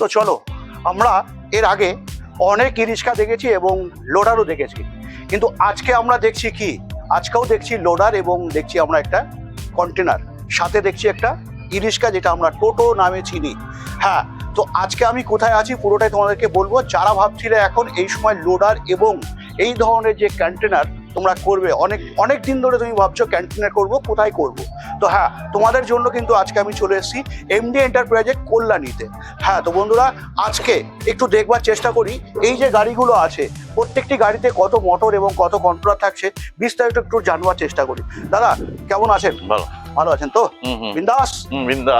তো চলো, আমরা এর আগে অনেক ই রিক্সা দেখেছি এবং লোডারও দেখেছি। কিন্তু আজকে আমরা দেখছি কি? আজকেও দেখছি লোডার এবং দেখছি আমরা একটা কন্টেনার। সাথে দেখছি একটা ই রিক্সা যেটা আমরা টোটো নামে চিনি। হ্যাঁ তো আজকে আমি কোথায় আছি পুরোটাই তোমাদেরকে বলব। যারা ভাবছিলে এখন এই সময় লোডার এবং এই ধরনের যে কন্টেনার তোমরা করবে। অনেক অনেক দিন ধরে তুমি ভাবছ ক্যান্টিনে করব, কোথায় করব? তো হ্যাঁ তোমাদের জন্য কিন্তু আজকে আমি চলে এসেছি এমডি এন্টারপ্রাইজের কল্যাণীতে। হ্যাঁ তো বন্ধুরা, আজকে একটু দেখবার চেষ্টা করি, এই যে গাড়িগুলো আছে, প্রত্যেকটি গাড়িতে কত মোটর এবং কত কন্ট্রোলার থাকছে, বিস্তারিত একটু জানবার চেষ্টা করি। দাদা, কেমন আছেন? ভালো। ভালো আছেন তো? বিন্দাস?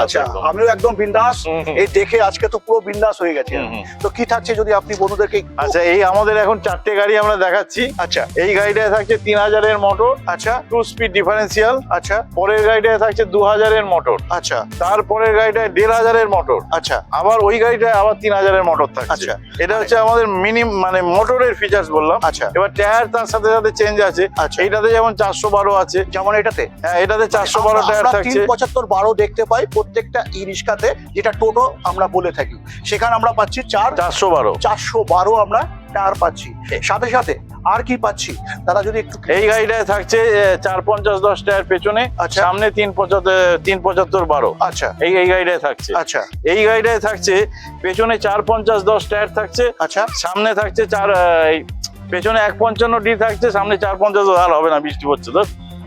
আচ্ছা আমিও একদম বিন্দাস। এই দেখে আজকে তো পুরো বিন্দাস হয়ে গেছে। তো কি থাকছে যদি আপনি বন্ধুদেরকে আচ্ছা এই আমাদের এখন চারটে গাড়ি আমরা দেখাচ্ছি। আচ্ছা। এই গাড়িটায় থাকছে তিন হাজারের মোটর আচ্ছা। টু স্পিড ডিফারেন্সিয়াল আচ্ছা। পরের গাড়িটায় থাকছে দু হাজারের মোটর। আচ্ছা। তারপরের গাড়িটায় দেড় হাজারের মোটর। আচ্ছা। আবার ওই গাড়িটায় আবার তিন হাজারের মোটর থাকছে। আচ্ছা। এটা হচ্ছে আমাদের মিনিম মানে মোটরের ফিচার্স বললাম। আচ্ছা। এবার টায়ার তার সাথে সাথে চেঞ্জ আছে। আচ্ছা। এটাতে যেমন চারশো বারো আছে। যেমন এটাতে? হ্যাঁ এটাতে চারশো বারো আমরা- তিন পঁচাত্তর বারো দেখতে পাই প্রত্যেকটা ই রিক্সাতে যেটা টোটো আমরা বলে থাকি। সেখানে আমরা পাচ্ছি চার চারশো বারো। চারশো বারো আমরা টায়ার পাচ্ছি। সাথে সাথে আর কি পাচ্ছি? তারা যদি একটু এই গাড়িটায় থাকছে চার পঞ্চাশ দশ টায়ার পেছনে আচ্ছা। সামনে তিন পঁচাত্তর তিন পঁচাত্তর বারো। আচ্ছা। এই এই গাড়িটায় থাকছে। আচ্ছা। এই গাড়িটায় থাকছে পেছনে চার পঞ্চাশ দশ টায়ার থাকছে আচ্ছা। সামনে থাকছে চার আহ, এই পেছনে এক পঞ্চান্ন ডি থাকছে সামনে চার পঞ্চাশ আর হবে না বৃষ্টি পড়ছে তো